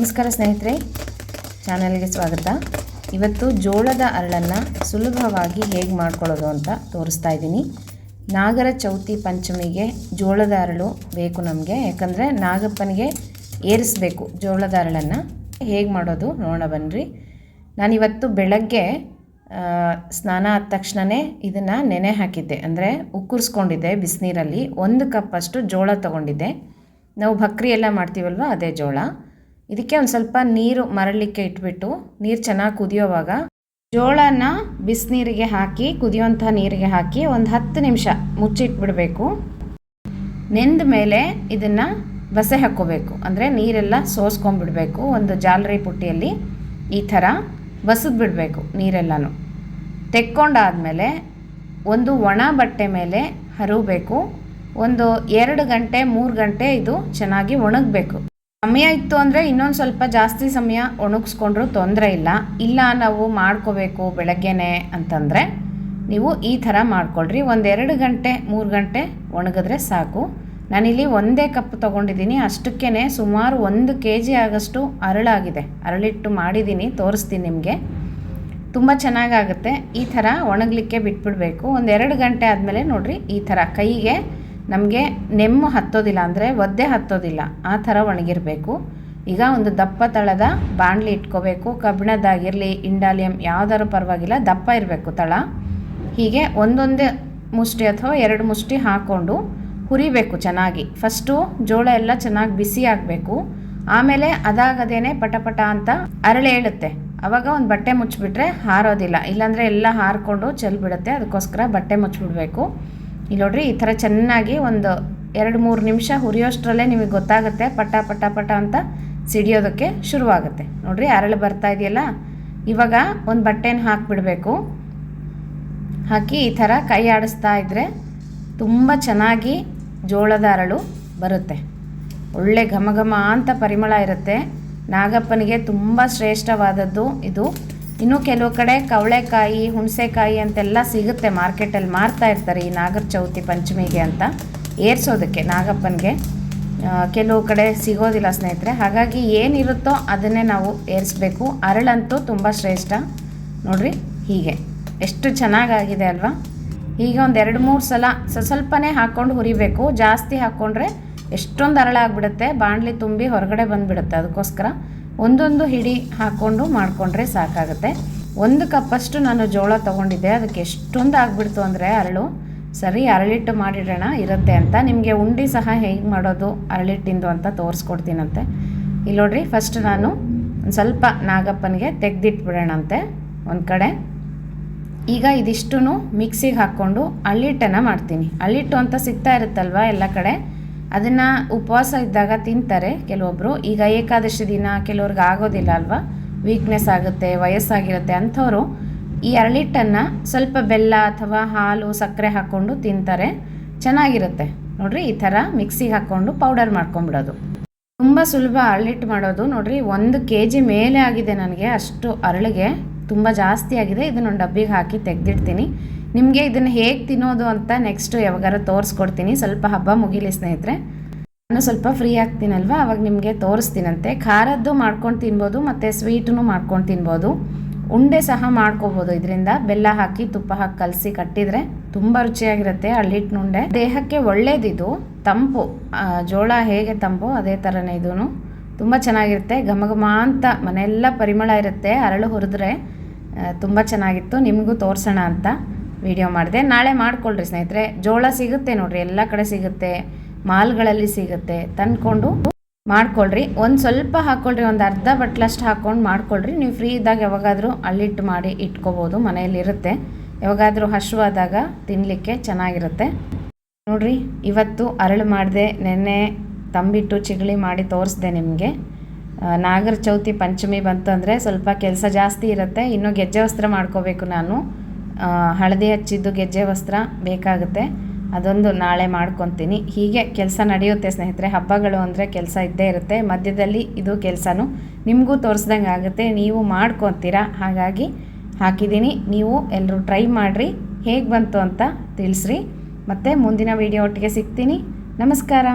ನಮಸ್ಕಾರ ಸ್ನೇಹಿತರೆ, ಚಾನಲ್ಗೆ ಸ್ವಾಗತ. ಇವತ್ತು ಜೋಳದ ಅರಳನ್ನು ಸುಲಭವಾಗಿ ಹೇಗೆ ಮಾಡ್ಕೊಳ್ಳೋದು ಅಂತ ತೋರಿಸ್ತಾ ಇದ್ದೀನಿ. ನಾಗರ ಚೌತಿ ಪಂಚಮಿಗೆ ಜೋಳದ ಅರಳು ಬೇಕು ನಮಗೆ. ಯಾಕಂದರೆ ನಾಗಪ್ಪನಿಗೆ ಏರಿಸಬೇಕು ಜೋಳದ ಅರಳನ್ನು. ಹೇಗೆ ಮಾಡೋದು ನೋಡೋಣ ಬನ್ನಿರಿ ನಾನಿವತ್ತು ಬೆಳಗ್ಗೆ ಸ್ನಾನ ಆದ ತಕ್ಷಣವೇ ಇದನ್ನು ನೆನೆ ಹಾಕಿದ್ದೆ. ಅಂದರೆ ಉಕ್ಕುರಿಸ್ಕೊಂಡಿದ್ದೆ ಬಿಸಿನೀರಲ್ಲಿ. ಒಂದು ಕಪ್ಪಷ್ಟು ಜೋಳ ತೊಗೊಂಡಿದ್ದೆ. ನಾವು ಭಕ್ರಿ ಎಲ್ಲ ಮಾಡ್ತೀವಲ್ವ, ಅದೇ ಜೋಳ. ಇದಕ್ಕೆ ಒಂದು ಸ್ವಲ್ಪ ನೀರು ಮರಳಲಿಕ್ಕೆ ಇಟ್ಬಿಟ್ಟು, ನೀರು ಚೆನ್ನಾಗಿ ಕುದಿಯೋವಾಗ ಜೋಳನ ಬಿಸಿನೀರಿಗೆ ಹಾಕಿ ಕುದಿಯೋಂಥ ನೀರಿಗೆ ಹಾಕಿ ಒಂದು ಹತ್ತು ನಿಮಿಷ ಮುಚ್ಚಿಟ್ಬಿಡಬೇಕು. ನೆಂದ ಮೇಲೆ ಇದನ್ನು ಬಸೆ ಹಾಕ್ಕೋಬೇಕು. ಅಂದರೆ ನೀರೆಲ್ಲ ಸೋಸ್ಕೊಂಡ್ಬಿಡ್ಬೇಕು. ಒಂದು ಜಾಲರಿ ಪುಟ್ಟಿಯಲ್ಲಿ ಈ ಥರ ಬಸಿದ್ಬಿಡಬೇಕು ನೀರೆಲ್ಲನೂ. ತೆಕ್ಕೊಂಡಾದಮೇಲೆ ಒಂದು ಒಣ ಬಟ್ಟೆ ಮೇಲೆ ಹರಿಬೇಕು. ಒಂದು ಎರಡು ಗಂಟೆ, ಮೂರು ಗಂಟೆ ಇದು ಚೆನ್ನಾಗಿ ಒಣಗಬೇಕು. ಸಮಯ ಇತ್ತು ಅಂದರೆ ಇನ್ನೊಂದು ಸ್ವಲ್ಪ ಜಾಸ್ತಿ ಸಮಯ ಒಣಗಿಸ್ಕೊಂಡ್ರೂ ತೊಂದರೆ ಇಲ್ಲ. ಇಲ್ಲ, ನಾವು ಮಾಡ್ಕೋಬೇಕು ಬೆಳಗ್ಗೆನೆ ಅಂತಂದರೆ ನೀವು ಈ ಥರ ಮಾಡ್ಕೊಳ್ರಿ. ಒಂದೆರಡು ಗಂಟೆ, ಮೂರು ಗಂಟೆ ಒಣಗಿದ್ರೆ ಸಾಕು. ನಾನಿಲ್ಲಿ ಒಂದೇ ಕಪ್ ತೊಗೊಂಡಿದ್ದೀನಿ. ಅಷ್ಟಕ್ಕೇ ಸುಮಾರು ಒಂದು ಕೆ ಜಿ ಆಗಷ್ಟು ಅರಳಾಗಿದೆ. ಅರಳಿಟ್ಟು ಮಾಡಿದ್ದೀನಿ, ತೋರಿಸ್ತೀನಿ ನಿಮಗೆ. ತುಂಬ ಚೆನ್ನಾಗಾಗುತ್ತೆ. ಈ ಥರ ಒಣಗಲಿಕ್ಕೆ ಬಿಟ್ಬಿಡಬೇಕು. ಒಂದೆರಡು ಗಂಟೆ ಆದಮೇಲೆ ನೋಡಿರಿ ಈ ಥರ ಕೈಗೆ ನಮಗೆ ನೆಮ್ಮು ಹತ್ತೋದಿಲ್ಲ ಅಂದರೆ ಒದ್ದೆ ಹತ್ತೋದಿಲ್ಲ. ಆ ಥರ ಒಣಗಿರಬೇಕು. ಈಗ ಒಂದು ದಪ್ಪ ತಳದ ಬಾಣಲಿ ಇಟ್ಕೋಬೇಕು. ಕಬ್ಬಿಣದಾಗಿರಲಿ ಇಂಡಾಲಿಯಂ ಯಾವುದಾದ್ರು ಪರವಾಗಿಲ್ಲ, ದಪ್ಪ ಇರಬೇಕು ತಳ. ಹೀಗೆ ಒಂದೊಂದೇ ಮುಷ್ಟಿ ಅಥವಾ ಎರಡು ಮುಷ್ಟಿ ಹಾಕ್ಕೊಂಡು ಹುರಿಬೇಕು ಚೆನ್ನಾಗಿ. ಫಸ್ಟು ಜೋಳ ಎಲ್ಲ ಚೆನ್ನಾಗಿ ಬಿಸಿ ಆಗಬೇಕು. ಆಮೇಲೆ ಅದಾಗದೇನೆ ಪಟಪಟ ಅಂತ ಅರಳೇಳುತ್ತೆ ಅವಾಗ ಒಂದು ಬಟ್ಟೆ ಮುಚ್ಚಿಬಿಟ್ರೆ ಹಾರೋದಿಲ್ಲ. ಇಲ್ಲಾಂದರೆ ಎಲ್ಲ ಹಾರಿಕೊಂಡು ಚೆಲ್ಬಿಡುತ್ತೆ. ಅದಕ್ಕೋಸ್ಕರ ಬಟ್ಟೆ ಮುಚ್ಚಿಬಿಡ್ಬೇಕು. ಇಲ್ಲಿ ನೋಡ್ರಿ ಈ ಥರ ಚೆನ್ನಾಗಿ ಒಂದು ಎರಡು ಮೂರು ನಿಮಿಷ ಹುರಿಯೋಷ್ಟರಲ್ಲೇ ನಿಮಗೆ ಗೊತ್ತಾಗುತ್ತೆ, ಪಟ ಪಟ ಪಟ ಅಂತ ಸಿಡಿಯೋದಕ್ಕೆ ಶುರುವಾಗುತ್ತೆ. ನೋಡ್ರಿ ಅರಳು ಬರ್ತಾ ಇದೆಯಲ್ಲ, ಇವಾಗ ಒಂದು ಬಟ್ಟೆನ ಹಾಕಿಬಿಡಬೇಕು. ಹಾಕಿ ಈ ಥರ ಕೈ ಆಡಿಸ್ತಾ ಇದ್ದರೆ ತುಂಬ ಚೆನ್ನಾಗಿ ಜೋಳದ ಅರಳು ಬರುತ್ತೆ. ಒಳ್ಳೆ ಘಮ ಘಮ ಅಂತ ಪರಿಮಳ ಇರುತ್ತೆ. ನಾಗಪ್ಪನಿಗೆ ತುಂಬ ಶ್ರೇಷ್ಠವಾದದ್ದು ಇದು ಇನ್ನು ಕೆಲವು ಕಡೆ ಕವಳೆಕಾಯಿ, ಹುಣಸೆಕಾಯಿ ಅಂತೆಲ್ಲ ಸಿಗುತ್ತೆ ಮಾರ್ಕೆಟಲ್ಲಿ ಮಾರ್ತಾ ಇರ್ತಾರೆ ಈ ನಾಗರ ಚೌತಿ ಪಂಚಮಿಗೆ ಅಂತ ಏರ್ಸೋದಕ್ಕೆ ನಾಗಪ್ಪನಿಗೆ. ಕೆಲವು ಕಡೆ ಸಿಗೋದಿಲ್ಲ ಸ್ನೇಹಿತರೆ. ಹಾಗಾಗಿ ಏನಿರುತ್ತೋ ಅದನ್ನೇ ನಾವು ಏರಿಸ್ಬೇಕು. ಅರಳಂತೂ ತುಂಬ ಶ್ರೇಷ್ಠ. ನೋಡಿರಿ ಹೀಗೆ. ಎಷ್ಟು ಚೆನ್ನಾಗಾಗಿದೆ ಅಲ್ವಾ? ಹೀಗೆ ಒಂದು ಎರಡು ಮೂರು ಸಲ ಸ್ವಲ್ಪನೇ ಹಾಕ್ಕೊಂಡು ಹುರಿಬೇಕು. ಜಾಸ್ತಿ ಹಾಕ್ಕೊಂಡ್ರೆ ಎಷ್ಟೊಂದು ಅರಳಾಗ್ಬಿಡುತ್ತೆ ಬಾಣಲಿ ತುಂಬಿ ಹೊರಗಡೆ ಬಂದುಬಿಡುತ್ತೆ. ಅದಕ್ಕೋಸ್ಕರ ಒಂದೊಂದು ಹಿಡಿ ಹಾಕ್ಕೊಂಡು ಮಾಡಿಕೊಂಡ್ರೆ ಸಾಕಾಗುತ್ತೆ. ಒಂದು ಕಪ್ಪಷ್ಟು ನಾನು ಜೋಳ ತೊಗೊಂಡಿದ್ದೆ. ಅದಕ್ಕೆ ಎಷ್ಟೊಂದು ಆಗಿಬಿಡ್ತು ಅಂದರೆ ಅರಳು. ಸರಿ, ಅರಳಿಟ್ಟು ಮಾಡಿಡೋಣ ಇರುತ್ತೆ ಅಂತ. ನಿಮಗೆ ಉಂಡಿ ಸಹ ಹೇಗೆ ಮಾಡೋದು ಅರಳಿಟ್ಟಿಂದು ಅಂತ ತೋರಿಸ್ಕೊಡ್ತೀನಂತೆ. ಇಲ್ಲಿ ನೋಡ್ರಿ ಫಸ್ಟ್ ನಾನು ಒಂದು ಸ್ವಲ್ಪ ನಾಗಪ್ಪನಿಗೆ ತೆಗೆದಿಟ್ಬಿಡೋಣಂತೆ ಒಂದು ಕಡೆ. ಈಗ ಇದಿಷ್ಟು ಮಿಕ್ಸಿಗೆ ಹಾಕ್ಕೊಂಡು ಅಳ್ಳಿಟ್ಟನ್ನು ಮಾಡ್ತೀನಿ. ಅಳ್ಳಿಟ್ಟು ಅಂತ ಸಿಗ್ತಾ ಇರುತ್ತಲ್ವ ಎಲ್ಲ ಕಡೆ? ಅದನ್ನು ಉಪವಾಸ ಇದ್ದಾಗ ತಿಂತಾರೆ ಕೆಲವೊಬ್ಬರು ಈಗ ಏಕಾದಶಿ ದಿನ ಕೆಲವ್ರಿಗೆ ಆಗೋದಿಲ್ಲ ಅಲ್ವಾ? ವೀಕ್ನೆಸ್ ಆಗುತ್ತೆ, ವಯಸ್ಸಾಗಿರುತ್ತೆ ಅಂಥವ್ರು. ಈ ಅರಳಿಟ್ಟನ್ನು ಸ್ವಲ್ಪ ಬೆಲ್ಲ ಅಥವಾ ಹಾಲು, ಸಕ್ಕರೆ ಹಾಕ್ಕೊಂಡು ತಿಂತಾರೆ. ಚೆನ್ನಾಗಿರುತ್ತೆ. ನೋಡ್ರಿ, ಈ ಥರ ಮಿಕ್ಸಿಗೆ ಹಾಕ್ಕೊಂಡು ಪೌಡರ್ ಮಾಡ್ಕೊಂಬಿಡೋದು. ತುಂಬ ಸುಲಭ ಅರಳಿಟ್ಟು ಮಾಡೋದು. ನೋಡ್ರಿ, ಒಂದು ಕೆ ಜಿ ಮೇಲೆ ಆಗಿದೆ ನನಗೆ ಅಷ್ಟು ಅರಳಿಗೆ. ತುಂಬ ಜಾಸ್ತಿ ಆಗಿದೆ. ಇದನ್ನೊಂದು ಡಬ್ಬಿಗೆ ಹಾಕಿ ತೆಗೆದಿಡ್ತೀನಿ. ನಿಮಗೆ ಇದನ್ನು ಹೇಗೆ ತಿನ್ನೋದು ಅಂತ ನೆಕ್ಸ್ಟು ಯಾವಾಗಾರ ತೋರಿಸ್ಕೊಡ್ತೀನಿ. ಸ್ವಲ್ಪ ಹಬ್ಬ ಮುಗಿಲಿ ಸ್ನೇಹಿತರೆ. ನಾನು ಸ್ವಲ್ಪ ಫ್ರೀ ಆಗ್ತೀನಲ್ವ? ಅವಾಗ ನಿಮಗೆ ತೋರಿಸ್ತೀನಂತೆ. ಖಾರದ್ದು ಮಾಡ್ಕೊಂಡು ತಿನ್ಬೋದು, ಮತ್ತು ಸ್ವೀಟನ್ನು ಮಾಡ್ಕೊಂಡು ತಿನ್ಬೋದು. ಉಂಡೆ ಸಹ ಮಾಡ್ಕೋಬೋದು ಇದರಿಂದ. ಬೆಲ್ಲ ಹಾಕಿ, ತುಪ್ಪ ಹಾಕಿ ಕಲಸಿ ಕಟ್ಟಿದರೆ ತುಂಬ ರುಚಿಯಾಗಿರುತ್ತೆ ಅಳ್ಳಿಟ್ಟಿನ ಉಂಡೆ. ದೇಹಕ್ಕೆ ಒಳ್ಳೇದಿದು. ತಂಪು. ಜೋಳ ಹೇಗೆ ತಂಪು ಅದೇ ಥರನೇ ಇದೂ ತುಂಬ ಚೆನ್ನಾಗಿರುತ್ತೆ. ಘಮ ಘಮ ಅಂತ ಮನೆಯೆಲ್ಲ ಪರಿಮಳ ಇರುತ್ತೆ. ಅರಳು ಹುರಿದ್ರೆ ತುಂಬ ಚೆನ್ನಾಗಿತ್ತು. ನಿಮಗೂ ತೋರಿಸೋಣ ಅಂತ. ವಿಡಿಯೋ ಮಾಡಿದೆ. ನಾಳೆ ಮಾಡ್ಕೊಳ್ರಿ ಸ್ನೇಹಿತರೆ. ಜೋಳ ಸಿಗುತ್ತೆ ನೋಡಿರಿ. ಎಲ್ಲ ಕಡೆ ಸಿಗುತ್ತೆ. ಮಾಲ್ಗಳಲ್ಲಿ ಸಿಗುತ್ತೆ. ತಂದ್ಕೊಂಡು ಮಾಡ್ಕೊಳ್ರಿ. ಒಂದು ಸ್ವಲ್ಪ ಹಾಕ್ಕೊಳ್ರಿ ಒಂದು ಅರ್ಧ ಬಟ್ಲಷ್ಟು ಹಾಕ್ಕೊಂಡು ಮಾಡ್ಕೊಳ್ರಿ. ನೀವು ಫ್ರೀ ಇದ್ದಾಗ ಯಾವಾಗಾದರೂ ಅಲ್ಲಿಟ್ಟು ಮಾಡಿ ಇಟ್ಕೋಬೋದು. ಮನೆಯಲ್ಲಿ ಇರುತ್ತೆ. ಯಾವಾಗಾದರೂ ಹಶುವಾದಾಗ ತಿನ್ನಲಿಕ್ಕೆ ಚೆನ್ನಾಗಿರುತ್ತೆ. ನೋಡ್ರಿ, ಇವತ್ತು ಅರಳು ಮಾಡಿದೆ. ನೆನ್ನೆ ತಂಬಿಟ್ಟು ಚಿಗಳಿ ಮಾಡಿ ತೋರಿಸ್ದೆ ನಿಮಗೆ. ನಾಗರ ಚೌತಿ ಪಂಚಮಿ ಬಂತು ಅಂದರೆ ಸ್ವಲ್ಪ ಕೆಲಸ ಜಾಸ್ತಿ ಇರುತ್ತೆ. ಇನ್ನೂ ಗೆಜ್ಜೆ ವಸ್ತ್ರ ಮಾಡ್ಕೋಬೇಕು ನಾನು. ಹಳದಿ ಹಚ್ಚಿದ್ದು ಗೆಜ್ಜೆ ವಸ್ತ್ರ ಬೇಕಾಗುತ್ತೆ. ಅದೊಂದು ನಾಳೆ ಮಾಡ್ಕೊತೀನಿ. ಹೀಗೆ ಕೆಲಸ ನಡೆಯುತ್ತೆ ಸ್ನೇಹಿತರೆ. ಹಬ್ಬಗಳು ಅಂದರೆ ಕೆಲಸ ಇದ್ದೇ ಇರುತ್ತೆ. ಮಧ್ಯದಲ್ಲಿ ಇದು ಕೆಲಸನೂ ನಿಮಗೂ ತೋರಿಸ್ದಂಗೆ ಆಗುತ್ತೆ. ನೀವು ಮಾಡ್ಕೊತೀರಾ? ಹಾಗಾಗಿ ಹಾಕಿದ್ದೀನಿ. ನೀವು ಎಲ್ಲರೂ ಟ್ರೈ ಮಾಡಿರಿ. ಹೇಗೆ ಬಂತು ಅಂತ ತಿಳಿಸ್ರಿ. ಮತ್ತು ಮುಂದಿನ ವೀಡಿಯೋ ಒಟ್ಟಿಗೆ ಸಿಗ್ತೀನಿ. ನಮಸ್ಕಾರ.